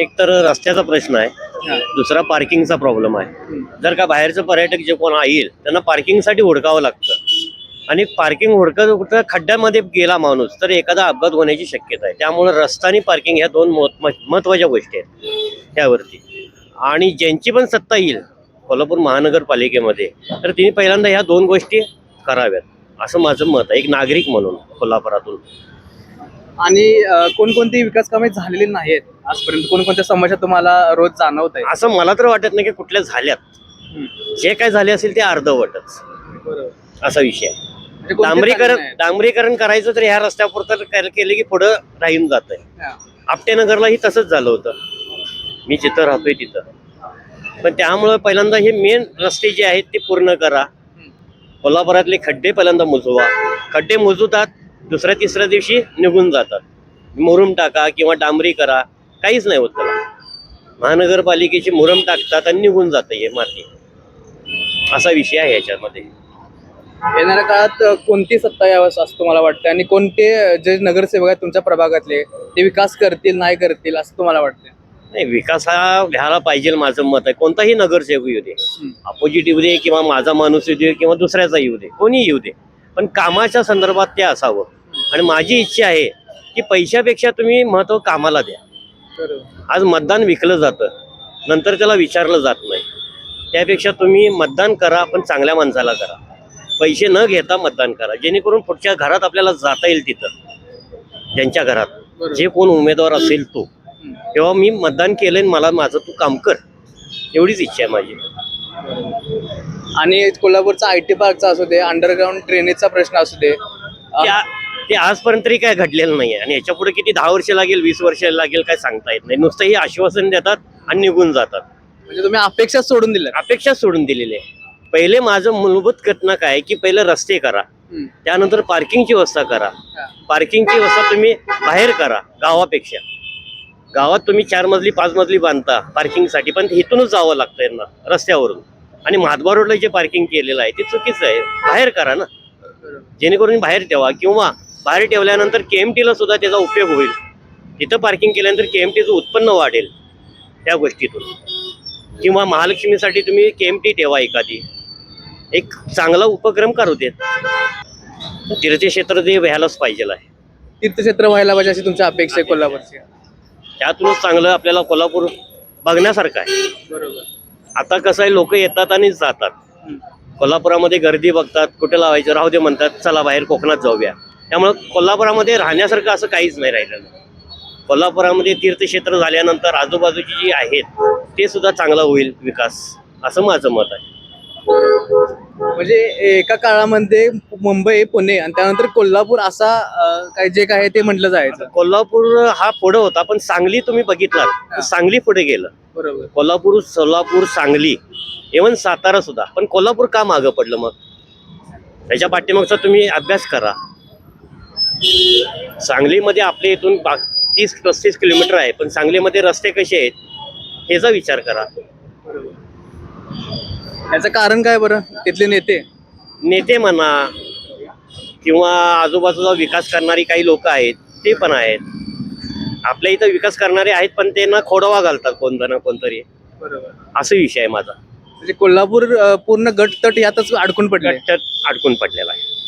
एक तर रस्त्याचा प्रश्न आहे. दुसरा पार्किंगचा प्रॉब्लेम आहे. जर का बाहेरचं पर्यटक जे कोण येईल त्यांना पार्किंगसाठी हुडकावं लागतं. आणि पार्किंग हुडकत हुडकत खड्ड्यामध्ये गेला माणूस तर एखादा अपघात होण्याची शक्यता आहे. त्यामुळे रस्ता आणि पार्किंग ह्या दोन महत्व- महत्त्वाच्या गोष्टी आहेत. त्यावरती. आणि ज्यांची पण सत्ता येईल कोल्हापूर महानगरपालिकेमध्ये तर तिने पहिल्यांदा ह्या दोन गोष्टी कराव्यात. असं माझं मत आहे. एक नागरिक म्हणून कोल्हापुरातून. आणि कोणकोणती विकास कामे झालेली नाहीत आजपर्यंत कोणकोणत्या समस्या तुम्हाला रोज जाणवत आहे असं मला तर वाटत नाही की कुठल्या झाल्यात. जे काय झाले असेल ते अर्धवटच. असा विषय आहे. म्हणजे डांबरीकरण? डांबरीकरण करायचं तर ह्या रस्त्यापुरतं केलं की पुढं राहून जात आहे हा. आपटेनगरलाही तसंच झालं होतं. मी जिथं राहतोय तिथं. पण त्यामुळं पहिल्यांदा हे मेन रस्ते जे आहेत ते पूर्ण करा. कोल्हापुरातले खड्डे पहिल्यांदा मुजवा. खड्डे मुजवतात दुसऱ्या तिसऱ्या दिवशी निघून जातात. मुरुम टाका किंवा डांबरी करा. काहीच नाही होत त्याला. महानगरपालिकेची मुरम टाकतात आणि निघून जातं हे माती. असा विषय आहे याच्यामध्ये. येणाऱ्या काळात कोणती सत्ता यावं असं तुम्हाला वाटतं आणि कोणते जे नगरसेवक आहेत तुमच्या प्रभागातले ते विकास करतील नाही करतील असं तुम्हाला वाटतं नाही विकास हा व्हायला पाहिजे माझं मत आहे. कोणताही नगरसेवक येऊ दे. अपोजिट येऊ दे किंवा माझा माणूस येऊ दे किंवा दुसऱ्याचा येऊ दे. कोणी येऊ दे. पण कामाच्या संदर्भात ते असावं. आणि माझी इच्छा आहे की पैशापेक्षा तुम्ही महत्त्व कामाला द्या. आज मतदान विकलं जातं. नंतर त्याला विचारलं जात नाही. त्यापेक्षा तुम्ही मतदान करा पण चांगल्या माणसाला करा. पैसे न घेता मतदान करा. जेणेकरून पुढच्या घरात आपल्याला जाता येईल तिथं. ज्यांच्या घरात. जे कोण उमेदवार असेल तो. तेव्हा मी मतदान केलंय आणि मला माझं तू काम कर. एवढीच इच्छा आहे माझी. आणि कोल्हापूरचा आय टी पार्कचा असू दे अंडरग्राऊंड ड्रेनेजचा प्रश्न असू दे त्या ते आजपर्यंत तरी काय घडलेलं नाही आहे आणि याच्यापुढे किती दहा वर्ष लागेल वीस वर्ष लागेल काय सांगता येत नाही. नुसतं हे आश्वासन देतात आणि निघून जातात. म्हणजे तुम्ही अपेक्षा सोडून दिल्या अपेक्षा सोडून दिलेली आहे. पहिले माझं मूलभूत कथना काय की पहिले रस्ते करा. त्यानंतर पार्किंगची व्यवस्था करा. पार्किंगची व्यवस्था तुम्ही बाहेर करा गावापेक्षा. गावात तुम्ही चार मजली पाच मजली बांधता पार्किंगसाठी पण इथूनच जावं लागतं यांना रस्त्यावरून. आणि महात्मा रोडला जे पार्किंग केलेलं आहे ते चुकीचं आहे. बाहेर करा ना. जेणेकरून बाहेर ठेवा किंवा बाहेर ठेवल्यानंतर केएमटीला सुद्धा त्याचा उपयोग होईल. तिथं पार्किंग केल्यानंतर केएमटीचं उत्पन्न वाढेल त्या गोष्टीतून. किंवा महालक्ष्मीसाठी तुम्ही केएमटी ठेवा एखादी. एक चांगला उपक्रम करू देत. तीर्थक्षेत्र ते व्हायलाच पाहिजे आहे. तीर्थक्षेत्र व्हायला पाहिजे अशी तुमची अपेक्षा आहे कोल्हापूरची? त्यातूनच चांगलं आपल्याला कोल्हापूर बघण्यासारखं आहे. बरोबर. आता कसं आहे लोक येतात आणि जातात. कोल्हापुरामध्ये गर्दी बघतात कुठे लावायचं राहू दे म्हणतात चला बाहेर कोकणात जाऊया. त्यामुळं कोल्हापुरामध्ये राहण्यासारखं असं काहीच नाही राहिलेलं. कोल्हापुरामध्ये तीर्थक्षेत्र झाल्यानंतर आजूबाजूची जी आहेत ते सुद्धा चांगला होईल विकास असं माझं मत आहे. म्हणजे एका काळामध्ये मुंबई पुणे आणि त्यानंतर कोल्हापूर असा काय जे काय ते म्हटलं जायचं. कोल्हापूर हा पुढं होता पण सांगली तुम्ही बघितलात सांगली पुढे गेलं. बरोबर. कोल्हापूर सोलापूर सांगली इव्हन सातारा सुद्धा. पण कोल्हापूर का मागं पडलं मग? त्याच्या पाठीमागचा तुम्ही अभ्यास करा. सांगलीमध्ये आपल्या इथून बा- तीस पस्तीस किलोमीटर आहे पण सांगलीमध्ये रस्ते कसे आहेत ह्याचा विचार करा. याचं कारण काय बरं? तिथले नेते? नेते म्हणा किंवा आजूबाजूचा विकास करणारी काही लोक आहेत ते पण आहेत. आपल्या इथं विकास करणारे आहेत पण त्यांना खोडवा घालतात कोणतं ना कोणतरी बरोबर. असं विषय आहे माझा. म्हणजे कोल्हापूर अ, पूर्ण गटतट यातच अडकून पडले. गट्ट्यात अडकून पडलेला आहे.